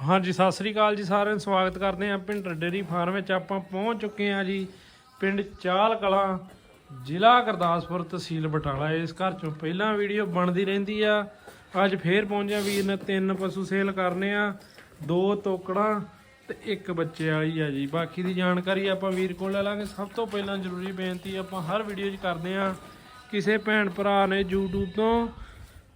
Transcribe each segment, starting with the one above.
ਹਾਂਜੀ, ਸਤਿ ਸ੍ਰੀ ਅਕਾਲ ਜੀ ਸਾਰਿਆਂ ਨੂੰ। ਸਵਾਗਤ ਕਰਦੇ ਹਾਂ ਪਿੰਡ ਡੇਰੀ ਫਾਰਮ ਵਿੱਚ। ਆਪਾਂ ਪਹੁੰਚ ਚੁੱਕੇ ਹਾਂ ਜੀ ਪਿੰਡ ਚਾਲ ਕਲਾਂ ਜ਼ਿਲ੍ਹਾ ਗੁਰਦਾਸਪੁਰ ਤਹਿਸੀਲ ਬਟਾਲਾ। ਇਸ ਘਰ ਚੋਂ ਪਹਿਲਾਂ ਵੀਡੀਓ ਬਣਦੀ ਰਹਿੰਦੀ ਆ। ਅੱਜ ਫੇਰ ਪਹੁੰਚਿਆ ਵੀਰ ਨੇ ਤਿੰਨ ਪਸ਼ੂ ਸੇਲ ਕਰਨੇ ਆ, ਦੋ ਤੋਕੜਾਂ ਤੇ ਇੱਕ ਬੱਚੇ ਵਾਲੀ ਆ ਜੀ। ਬਾਕੀ ਦੀ ਜਾਣਕਾਰੀ ਆਪਾਂ ਵੀਰ ਕੋਲ ਲੈ ਲਾਂਗੇ। ਸਭ ਤੋਂ ਪਹਿਲਾਂ ਜ਼ਰੂਰੀ ਬੇਨਤੀ ਆਪਾਂ ਹਰ ਵੀਡੀਓ 'ਚ ਕਰਦੇ ਆ ਕਿਸੇ ਭੈਣ ਭਰਾ ਨੇ YouTube ਤੋਂ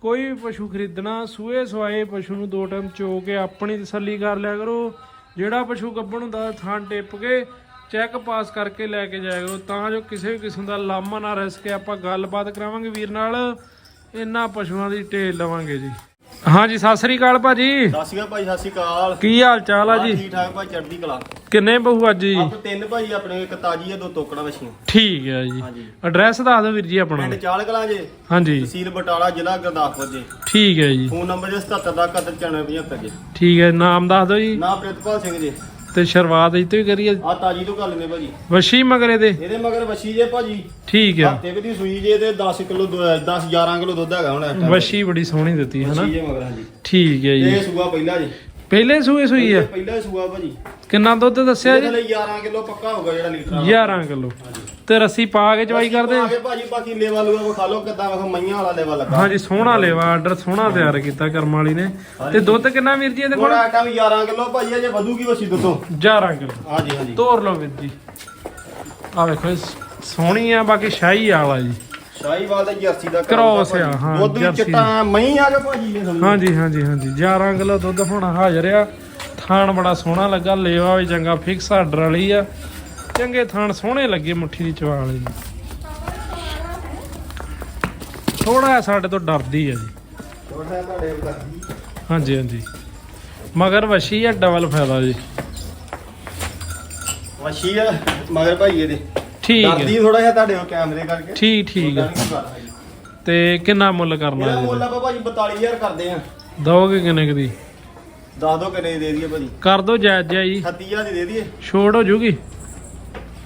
ਕੋਈ ਵੀ ਪਸ਼ੂ ਖਰੀਦਣਾ ਸੂਏ ਸਵਾਏ ਪਸ਼ੂ ਨੂੰ ਦੋ ਟਾਈਮ ਚੋ ਕੇ ਆਪਣੀ ਤਸੱਲੀ ਕਰ ਲਿਆ ਕਰੋ। ਜਿਹੜਾ ਪਸ਼ੂ ਗੱਭਣ ਹੁੰਦਾ ਥਾਂ ਟਿੱਪ ਕੇ ਚੈੱਕ ਪਾਸ ਕਰਕੇ ਲੈ ਕੇ ਜਾਇਆ ਕਰੋ। ਤਾਂ ਜੋ ਕਿਸੇ ਵੀ ਕਿਸਮ ਦਾ ਲਾਮਾ ਨਾ ਰਿਸਕ ਆਪਾਂ ਗੱਲਬਾਤ ਕਰਾਵਾਂਗੇ ਵੀਰ ਨਾਲ। ਇਹਨਾਂ ਪਸ਼ੂਆਂ ਦੀ ਢੇਲ ਲਵਾਂਗੇ ਜੀ। ਹਾਂਜੀ ਸਤਿ ਸ੍ਰੀ ਅਕਾਲ ਭਾਜੀ। ਸਤਿ ਸ਼੍ਰੀ ਅਕਾਲ ਭਾਈ ਸਤਿ ਸ਼੍ਰੀ ਅਕਾਲ। ਕੀ ਹਾਲ ਚਾਲ ਆ ਜੀ? ਠੀਕ ਠਾਕ ਭਾਈ ਚੜ੍ਹਦੀ ਕਲਾ। ਕਿੰਨੇ ਬਹੂ ਅੱਜ ਜੀ? ਆਪ ਤਿੰਨ ਭਾਈ ਆਪਣੇ ਇੱਕ ਤਾਜੀ ਆ ਦੋ ਤੋਕੜਾ ਵਛੀਆਂ। ਠੀਕ ਹੈ ਜੀ। ਐਡਰੈਸ ਦੱਸ ਦਿਓ ਵੀਰ ਜੀ ਆਪਣਾ। ਪਿੰਡ ਚਾਲ ਕਲਾਂ ਜੇ। ਹਾਂਜੀ। ਤਹਿਸੀਲ ਬਟਾਲਾ ਜ਼ਿਲ੍ਹਾ ਗੁਰਦਾਸਪੁਰ ਜੇ। ਠੀਕ ਹੈ ਜੀ। ਫੋਨ ਨੰਬਰ ਜੇ 77 ਦਾ 7175 ਜੇ। ਠੀਕ ਹੈ ਨਾਮ ਦੱਸ ਦਿਓ ਜੀ। ਨਾ ਪ੍ਰਿਤਪਾਲ ਸਿੰਘ ਜੇ। ਤੇ ਸ਼ੁਰੂਆਤ ਇੱਥੇ ਹੀ ਕਰੀਏ। ਆ ਤਾਜੀ ਤੋਂ ਕਰ ਲੈਨੇ ਭਾਜੀ। ਵਸ਼ੀ ਮਗਰੇ ਦੇ ਇਹਦੇ ਮਗਰ ਵਛੀ ਜੇ ਭਾਜੀ। ਠੀਕ ਆ। ਹਫ਼ਤੇ ਦੀ ਸੂਈ ਜੇ ਤੇ 10 ਕਿਲੋ 10 11 ਕਿਲੋ ਦੁੱਧ ਹੈਗਾ ਹੁਣ। ਵਸ਼ੀ ਬੜੀ ਸੋਹਣੀ ਦਿੱਤੀ ਹੈ ਨਾ ਵਛੀ ਜੇ ਮਗਰ ਹਾਂਜੀ। ਠੀਕ ਹੈ ਜੀ। ਇਹ ਸੂਆ ਪਹਿਲਾ ਜੀ। ਪਹਿਲੇ ਸੂਏ ਸੂਈ ਆ? ਪਹਿਲਾ ਸੂਆ ਭਾਜੀ। ਕਿੰਨਾ ਦੁੱਧ ਦੱਸਿਆ ਇਹਦੇ ਜੀ? ਲਈ 11 ਕਿਲੋ ਪੱਕਾ ਹੋਊਗਾ ਜਿਹੜਾ ਲੀਟਰ ਵਾਲਾ। 11 ਕਿਲੋ। ਤੇ ਰੱਸੀ ਪਾ ਕੇ ਚਵਾਈ ਕਰਦੇ? ਆਗੇ ਭਾਜੀ ਬਾਕੀ ਲੇਵਾ ਲੂਆ ਵਿਖਾ ਲਓ ਕਿੱਦਾਂ ਵੇਖੋ ਮਈਆਂ ਵਾਲਾ ਲੇਵਾ ਲੱਗਾ। ਹਾਂਜੀ ਸੋਹਣਾ ਲੇਵਾ ਆਰਡਰ ਸੋਹਣਾ ਤਿਆਰ ਕੀਤਾ ਕਰਮ ਵਾਲੀ ਨੇ। ਤੇ ਦੁੱਧ ਕਿੰਨਾ ਵੀਰ ਜੀ ਇਹਦੇ ਕੋਲ? ਥੋੜਾ ਆਟਾ ਵੀ 11 ਕਿਲੋ ਭਾਜੀ ਅਜੇ ਵਧੂਗੀ ਵਸੀ ਦੁੱਧੋਂ। 11 ਕਿਲੋ। ਹਾਂਜੀ ਹਾਂਜੀ। ਤੋਰ ਲਓ ਵੀਰ ਜੀ। ਆ ਵੇਖੋ ਇਹ ਸੋਹਣੀ ਆ ਬਾਕੀ ਸ਼ਾਹੀ ਵਾਲਾ ਜੀ। ਸ਼ਾਹੀਵਾਲ ਦਾ ਜਰਸੀ ਦਾ Cross ਭਾਜੀ। ਆ, ਹਾਂ, ਦੁੱਧ ਵੀ ਜਰਸੀ। ਚਿੱਟਾ ਮਈ ਆ ਗਿਆ ਭਾਜੀ ਇਹ ਸਮਝੋ। ਹਾਂਜੀ ਹਾਂਜੀ ਹਾਂਜੀ 11 ਕਿਲੋ ਦੁੱਧ ਹੁਣ ਹਾਜ਼ਰ ਆ ਥਾਣ ਬੜਾ ਸੋਹਣਾ ਲੱਗਾ ਲੇਵਾ ਵੀ ਚੰਗਾ ਫਿਕਸ ਆਰਡਰ ਵਾਲੀ ਆ ਚੰਗੇ ਥਾਣ ਸੋਹਣੇ ਲੱਗੇ ਮੁੱਠੀ ਦੀ ਚਵਾ ਵਾਲੇ ਜੀ ਥੋੜਾ ਸਾਡੇ ਤੋਂ ਡਰਦੀ ਆ ਜੀ ਥੋੜਾ ਤੁਹਾਡੇ ਵਰਗੀ। ਹਾਂਜੀ ਹਾਂਜੀ ਮਗਰ ਵਸ਼ੀ ਆ ਡਬਲ ਫਾਇਦਾ ਜੀ ਵਛੀ ਆ ਮਗਰ ਭਾਈ ਇਹਦੇ ਠੀਕ ਡਰਦੀ ਹੈ ਥੋੜਾ ਜਿਹਾ ਤੁਹਾਡੇ ਉਹ ਕੈਮਰੇ ਕਰਕੇ। ਠੀਕ ਠੀਕ ਹੈ। ਤੇ ਕਿੰਨਾ ਮੁੱਲ ਕਰਨਾ ਜੀ? ਮੁੱਲ ਆਪਾਂ ਭਾਜੀ 42000 ਕਰਦੇ ਆ। ਦੋਗੇ ਕਿੰਨੇ ਕੁ ਦੀ? ਦੱਸ ਦੋ ਕਿੰਨੇ ਦੀ ਦੇ ਦਈਏ ਭਾਜੀ। ਕਰ ਦੋ ਜਾਇਜ਼ ਜਿਹਾ ਜੀ। 36000 ਦੀ ਦੇ ਦਈਏ। ਛੋੜ ਹੋ ਜੂਗੀ?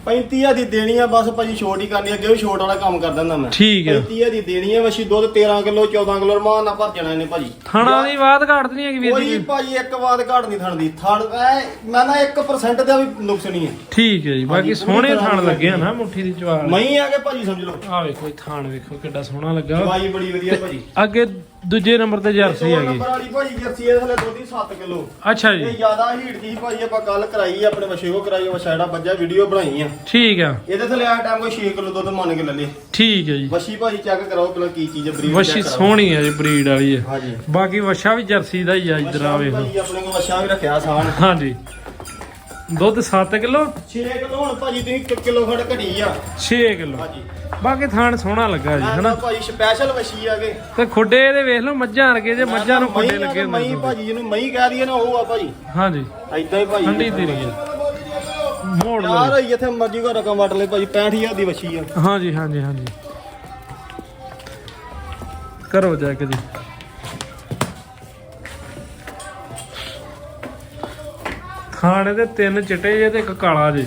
35000 ਦੀ ਦੇਣੀ ਆ ਬਸ ਭਾਜੀ ਛੋਟ ਹੀ ਕਰਨੀ ਆ, ਅੱਗੇ ਵੀ ਛੋਟ ਵਾਲਾ ਕੰਮ ਕਰ ਦਿੰਦਾ ਮੈਂ। ਠੀਕ ਹੈ 35000 ਦੀ ਦੇਣੀ ਆ ਵਛੀ ਦੁੱਧ 13 ਕਿਲੋ 14 ਕਿਲੋ ਰਮਾਨ ਨਾਲ ਭਰ ਜਾਣਾ ਇਹਨੇ ਭਾਜੀ। ਥਾਣਾ ਦੀ ਬਾਤ ਘਾਟ ਨਹੀਂ ਹੈਗੀ ਵੀਰ ਕੋਈ ਜੀ। ਭਾਜੀ ਇੱਕ ਵਾਰ ਘਾਟ ਨਹੀਂ ਥਣ ਐ ਮੈਂ ਨਾ 1% ਦਾ ਵੀ ਨੁਕਸ ਨਹੀਂ ਹੈ ਠੀਕ ਹੈ ਜੀ ਬਾਕੀ ਸੋਹਣੇ ਥਾਣ ਲੱਗੇ ਆ। ਨਾ ਮੁੱਠੀ ਦੀ ਚਵਾਲ। ਮਈ ਆ ਕੇ ਭਾਜੀ ਸਮਝ ਲਓ। ਆ ਵੇਖੋ ਇਹ ਥਾਣ ਵੇਖੋ ਕਿੱਡਾ ਸੋਹਣਾ ਲੱਗਾ। ਦਵਾਈ ਬੜੀ ਵਧੀਆ ਭਾਜੀ। ਅੱਗੇ ਦੂਜੇ ਨੰਬਰ ਤੇ ਜਰਸੀ ਦੋ ਹੈਗੀ। ਨੰਬਰ ਵਾਲੀ ਭਾਜੀ ਜਰਸੀ ਇਹ ਥਲੇ ਦੁੱਧ ਹੀ 7 ਕਿਲੋ। ਅੱਛਾ ਇਹ ਜੀ ਜ਼ਿਆਦਾ ਹੀਟ ਦੀ ਸੀ ਭਾਜੀ ਆਪਾਂ ਕੱਲ ਕਰਾਈ ਆ, ਆਪਣੇ ਕੋ ਕਰਾਈ ਵਛਾ ਜਿਹੜਾ ਬੱਜਾ ਵੀਡੀਓ ਬਣਾਈ ਆ। ਠੀਕ ਆ। ਇਹਦੇ ਥਲੇ ਆ ਟਾਈਮ ਕੋਈ 6 ਕਿਲੋ ਦੁੱਧ ਮੰਨ ਕੇ ਲੈ ਲੇ। ਠੀਕ ਹੈ ਜੀ। ਵਛੀ ਭਾਜੀ ਚੈੱਕ ਕਰਾਓ ਪਹਿਲਾਂ ਕੀ ਚੀਜ਼ ਬਰੀਡ ਵਸ਼ੀ ਸੋਹਣੀ ਹੈ ਜੀ ਬਰੀਡ ਵਾਲੀ ਹੈ ਹਾਂਜੀ। ਬਾਕੀ ਵਸ਼ਾ ਵੀ ਜਰਸੀ ਦਾ ਹੀ ਆ ਇਧਰ ਆ ਵੇਖੋ। ਭਾਜੀ ਆਪਣੇ ਕੋ ਵਛਾ ਵੀ ਰੱਖਿਆ ਆਸਾਨ। ਹਾਂਜੀ। ਦੁੱਧ 7 ਕਿਲੋ? 6 ਕਿਲੋ ਹੁਣ ਭਾਜੀ ਤੁਸੀਂ 1 ਕਿਲੋ ਖੜ ਘਟੀ ਆ। 6 ਕਿਲੋ। ਹਾਂਜੀ। ਬਾਕੀ ਥਾਣ ਸੋਹਣਾ ਲੱਗਾ ਜੀ ਹਨਾ? ਭਾਜੀ ਸਪੈਸ਼ਲ ਵਛੀ ਆ ਕੇ ਤੇ ਖੁੱਡੇ ਇਹਦੇ ਵੇਖ ਲਓ ਮੱਝਾਂ ਵਰਗੇ ਜੇ ਮੱਝਾਂ ਨੂੰ ਖੁੱਡੇ ਲੱਗੇ ਮਈ ਹੁੰਦੇ ਭਾਜੀ ਜਿਹਨੂੰ ਮਈ ਕਹਿ ਦਈਏ ਨਾ ਉਹ ਆ ਭਾਜੀ। ਹਾਂਜੀ। ਐਦਾਂ ਹੀ ਭਾਜੀ। ਠੰਡੀ ਤੇਰੀ ਹੈ ਮੋੜ ਲਓ। ਯਾਰ ਇੱਥੇ ਮਰਜ਼ੀ ਕੋ ਰਕਮ ਵਟ ਲੈ ਭਾਜੀ 65000 ਦੀ ਵਛੀ ਆ। ਹਾਂਜੀ ਹਾਂਜੀ ਹਾਂਜੀ। ਕਰੋ ਜਾ ਕੇ ਜੀ। ਖਾਣੇ ਦੇ ਤਿੰਨ ਚਿੱਟੇ ਜੇ ਤੇ ਇੱਕ ਕਾਲਾ ਜੇ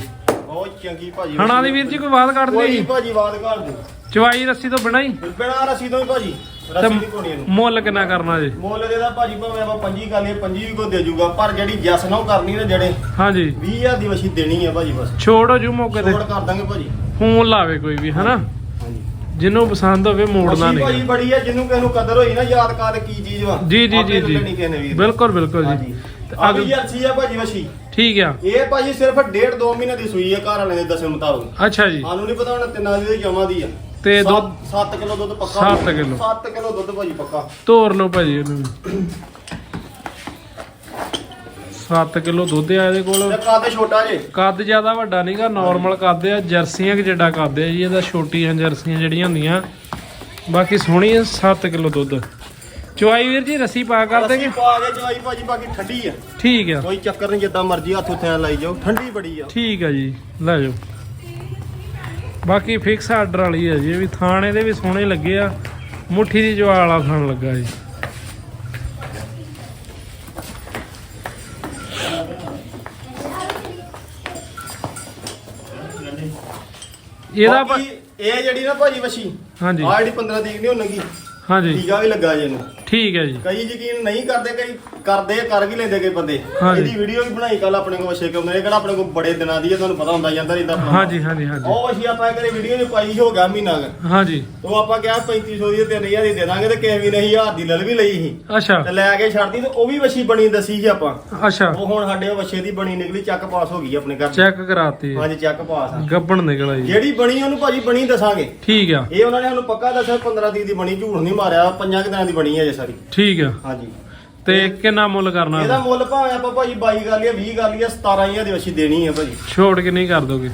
ਬਹੁਤ ਚੰਗੀ ਭਾਜੀ। ਹਣਾ ਦੀ ਵੀਰ ਜੀ ਕੋਈ ਬਾਤ ਕੱਢ ਕੋਈ ਦੇ ਭਾਜੀ ਬਾਤ ਕਰ ਦੇ ਚਵਾਈ ਰੱਸੀ ਤੋਂ ਬਿਨਾਂ ਹੀ? ਬਿਨਾ ਰਸੀ ਤੋਂ ਹੀ ਭਾਜੀ ਰਸੀ ਦੀ ਕੋਣੀ ਨੂੰ। ਮੁੱਲ ਕਿੰਨਾ ਕਰਨਾ ਜੇ? ਮੁੱਲ ਦੇ ਦਾ ਭਾਜੀ ਭਾਵੇਂ ਆਪਾਂ ਪੰਜੀ ਕਰ ਲਈਏ ਪੰਜੀ ਵੀ ਕੋ ਦੇ ਜੂਗਾ ਪਰ ਜਿਹੜੀ ਜਸ ਨਾ ਉਹ ਕਰਨੀ ਨਾ ਜਿਹੜੇ ਹਾਂਜੀ। 20000 ਦੀ ਵਛੀ ਦੇਣੀ ਆ ਭਾਜੀ ਬਸ। ਛੋੜ ਹੋ ਜੂ ਮੌਕੇ ਤੇ। ਛੋੜ ਕਰ ਦਾਂਗੇ ਭਾਜੀ। ਫੋਨ ਲਾਵੇ ਕੋਈ ਵੀ ਹਨਾ? ਹਾਂਜੀ। ਜਿਹਨੂੰ ਪਸੰਦ ਹੋਵੇ ਮੋੜਨਾ ਭਾਜੀ ਨਹੀਂ। ਬੜੀ ਆ ਜਿਹਨੂੰ ਕਿਸੇ ਨੂੰ ਕਦਰ ਹੋਈ ਨਾ ਯਾਦ ਕਰ ਕੀ ਚੀਜ਼ ਵਾ। ਜੀ ਜੀ ਜੀ ਬਿਲਕੁਲ ਬਿਲਕੁਲ ਜੀ। ਤੇ ਆ ਅਗ- ਵੀ ਜਰਸੀ ਆ ਭਾਜੀ ਵਛੀ। ਠੀਕ ਆ। ਇਹ ਭਾਜੀ ਸਿਰਫ ਡੇਢ ਦੋ ਮਹੀਨੇ ਦੀ ਸੂਈ ਆ ਘਰ ਵਾਲੇ ਦੇ ਦੱਸੇ ਮੁਤਾਬਕ। ਅੱਛਾ ਜੀ। ਸਾਨੂੰ ਨਹੀਂ ਪਤਾ ਹੁਣ ਤਿੰਨਾਂ ਦੀ ਜਮਾ ਦੀ ਆ। ਤੇ ਦੁੱਧ 7 ਕਿਲੋ ਦੁੱਧ ਪੱਕਾ। ਸੱਤ ਕਿੱਲੋ। 7 ਕਿਲੋ ਦੁੱਧ ਭਾਜੀ ਪੱਕਾ। ਤੋਰ ਲਓ ਭਾਜੀ ਇਹਨੂੰ 7 ਕਿਲੋ ਦੁੱਧ ਆ ਇਹਦੇ ਕੋਲ। ਕੱਦ ਛੋਟਾ ਜੇ। ਕੱਦ ਜ਼ਿਆਦਾ ਵੱਡਾ ਨਹੀਂਗਾ ਨਾਰਮਲ ਕੱਦ ਆ ਜਰਸੀਆਂ ਕਿ ਜਿੱਡਾ ਕੱਦ ਆ ਜੀ ਇਹਦਾ ਛੋਟੀਆਂ ਜਰਸੀਆਂ ਜਿਹੜੀਆਂ ਹੁੰਦੀਆਂ। ਬਾਕੀ ਸੋਹਣੀ ਆ 7 ਕਿਲੋ ਦੁੱਧ। ਚੁਆਈ ਵੀਰ ਜੀ ਰੱਸੀ ਪਾ ਕਰ ਅਸੀਂ ਦੇਗੇ? ਪਾ ਕੇ ਜਵਾਈ ਭਾਜੀ ਬਾਕੀ ਠੰਡੀ ਆ। ਠੀਕ ਆ। ਕੋਈ ਚੱਕਰ ਨਹੀਂ ਜਿੱਦਾਂ ਮਰਜ਼ੀ ਹੱਥ ਉੱਥੇ ਲਾਈ ਜਾਓ ਠੰਡੀ ਬੜੀ ਆ। ਠੀਕ ਆ ਜੀ ਲੈ ਜਾਓ। ਬਾਕੀ ਫਿਕਸ ਆਰਡਰ ਵਾਲੀ ਆ ਜੀ ਇਹ ਵੀ ਥਾਣੇ ਦੇ ਵੀ ਸੋਹਣੇ ਲੱਗੇ ਆ। ਮੁੱਠੀ ਦੀ ਜਵਾਲ ਵਾਲਾ ਥਾਣ ਲੱਗਾ ਜੀ। ਇਹਦਾ ਬਾਕੀ ਇਹ ਜਿਹੜੀ ਨਾ ਭਾਜੀ ਵਛੀ ਹਾਂਜੀ। ਆ ਜਿਹੜੀ 15 ਤਰੀਕ ਨਹੀਂ ਹੋਣਗੀ ਹਾਂਜੀ। ਟੀਕਾ ਵੀ ਲੱਗਾ ਜੇ ਇਹਨੂੰ। ਠੀਕ ਹੈ ਜੀ। ਕਈ ਯਕੀਨ ਨਹੀਂ ਕਰਦੇ ਕਈ ਕਰਦੇ ਕਰ ਵੀ ਲੈਂਦੇ ਕਈ ਬੰਦੇ। ਹਾਂਜੀ। ਇਹਦੀ ਵੀਡੀਓ ਵੀ ਬਣਾਈ ਕੱਲ ਆਪਣੇ ਕੋਲ ਵਛੇ ਕੰਮੇ ਕਿਹੜਾ ਆਪਣੇ ਕੋਲ ਬੜੇ ਦਿਨਾਂ ਦੀ ਹੈ ਤੁਹਾਨੂੰ ਪਤਾ ਹੁੰਦਾ ਜਾਂਦਾ ਇਦਾਂ ਹਾਂਜੀ ਹਾਂਜੀ ਹਾਂਜੀ। ਉਹ ਵਛੀ ਆਪਾਂ ਕਰੇ ਵੀਡੀਓ ਨੇ ਪਾਈ ਹੋ ਗਿਆ ਮਹੀਨਾ ਕੁ। ਹਾਂਜੀ। ਉਹ ਆਪਾਂ ਕਿਹਾ 3500 ਦੀ ਤੇ 3000 ਦੀ ਦੇ ਦਾਂਗੇ ਤੇ ਕਿਸੇ ਵੀ ਨਹੀਂ ਹਜ਼ਾਰ ਦੀ ਲੱਲ ਵੀ ਲਈ ਸੀ। ਅੱਛਾ। ਤੇ ਲੈ ਕੇ ਛੱਡਦੀ ਤੇ ਉਹ ਵੀ ਵਛੀ ਬਣੀ ਦੱਸੀ ਸੀ ਆਪਾਂ। ਅੱਛਾ। ਉਹ ਹੁਣ ਸਾਡੇ ਵਛੇ ਦੀ ਬਣੀ ਨਿਕਲੀ ਚੱਕ ਪਾਸ ਹੋ ਗਈ ਆਪਣੇ ਘਰ ਚੈੱਕ ਕਰਾਤੀ। ਹਾਂਜੀ ਚੱਕ ਪਾਸ ਆ। ਗੱਬਣ ਨਿਕਲ ਆਈ। ਜਿਹੜੀ ਬਣੀ ਉਹਨੂੰ ਭਾਜੀ ਬਣੀ ਦੱਸਾਂਗੇ। ਠੀਕ ਆ। ਇਹ ਉਹਨਾਂ ਨੇ ਸਾਨੂੰ ਪੱਕਾ ਦੱਸਿਆ 15 ਦੀ ਦੀ ਬਣੀ ਝੂਠ ਨਹੀਂ ਮਾਰਿਆ ਪੰਜਾਂ ਕੁ ਦਿਨਾਂ ਦੀ ਬਣੀ ਹੈ ਜੇ ਸਾਰੀ। ਠੀਕ ਆ। ਹਾਂਜੀ। ਤੇ ਕਿੰਨਾ ਮੁੱਲ ਕਰਨਾ ਇਹਦਾ ਮੁੱਲ ਭਾਵੇਂ ਆਪਾਂ ਭਾਜੀ 22 ਕਰ ਲਿਆ 20 ਕਰ ਲਿਆ 17000 ਦੀ ਵਛੀ ਦੇਣੀ ਹੈ ਭਾਜੀ ਛੋੜ ਕੇ ਨਹੀਂ ਕਰ ਦੋਗੇ?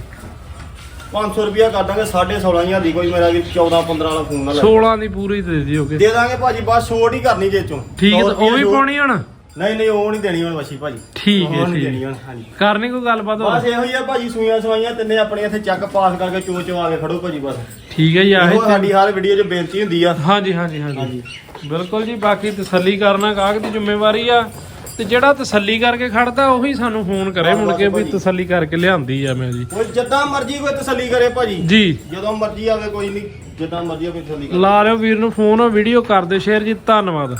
500 ਰੁਪਿਆ ਕਰ ਦਾਂਗੇ 16500 ਦੀ। ਕੋਈ ਮੇਰਾ ਵੀ 14 15 ਵਾਲਾ ਫੋਨ ਨਾ ਲੈ। 16 ਦੀ ਪੂਰੀ ਦੇ ਦਿਓਗੇ ਦੇ ਦਾਂਗੇ ਭਾਜੀ ਬਸ ਛੋਟ ਹੀ ਕਰਨੀ ਜੇ ਚੋਂ। ਠੀਕ ਹੈ ਉਹ ਵੀ ਪਾਉਣੀ ਹੁਣ? ਨਹੀਂ ਨਹੀਂ ਉਹ ਨਹੀਂ ਦੇਣੀ ਹੁਣ ਵਛੀ ਭਾਜੀ। ਠੀਕ ਹੈ ਠੀਕ ਹਾਂਜੀ। ਕਰਨੀ ਕੋਈ ਗੱਲਬਾਤ ਬਸ ਹੋਰ ਇਹੋ ਹੀ ਆ ਭਾਜੀ ਸੂਈਆਂ ਸਵਾਈਆਂ ਤਿੰਨੇ ਆਪਣੇ ਇੱਥੇ ਚੱਕ ਪਾਸ ਕਰਕੇ ਚੋ ਚੋ ਆ ਕੇ ਖੜੋ ਭਾਜੀ ਬਸ। ਠੀਕ ਹੈ ਜੀ ਆਹੀ ਇਹੋ ਸਾਡੀ ਹਰ ਵੀਡੀਓ 'ਚ ਬੇਨਤੀ ਹੁੰਦੀ ਆ। ਹਾਂਜੀ ਹਾਂਜੀ। ਹਾਂਜੀ। ਬਿਲਕੁਲ ਜੀ ਬਾਕੀ ਤਸੱਲੀ ਕਰਨਾ ਗਾਹਕ ਦੀ ਜ਼ਿੰਮੇਵਾਰੀ ਆ। ਤੇ ਜਿਹੜਾ ਤਸੱਲੀ ਕਰਕੇ ਖੜਦਾ ਉਹੀ ਸਾਨੂੰ ਫੋਨ ਕਰੇ ਮੁੜ ਕੇ ਵੀ ਤਸੱਲੀ ਕਰਕੇ ਲਿਆਂਦੀ ਆ ਮੈਂ ਜੀ। ਕੋਈ ਜਿੱਦਾਂ ਮਰਜ਼ੀ ਕੋਈ ਤਸੱਲੀ ਕਰੇ ਭਾਜੀ। ਜੀ। ਜਦੋਂ ਮਰਜ਼ੀ ਆਵੇ ਕੋਈ ਨਹੀਂ ਜਿੱਦਾਂ ਮਰਜ਼ੀ ਆਵੇ ਤਸੱਲੀ ਕਰੇ। ਲਾ ਲਿਓ ਵੀਰ ਨੂੰ ਫੋਨ ਵੀਡੀਓ ਕਰ ਸ਼ੇਅਰ ਜੀ ਧੰਨਵਾਦ।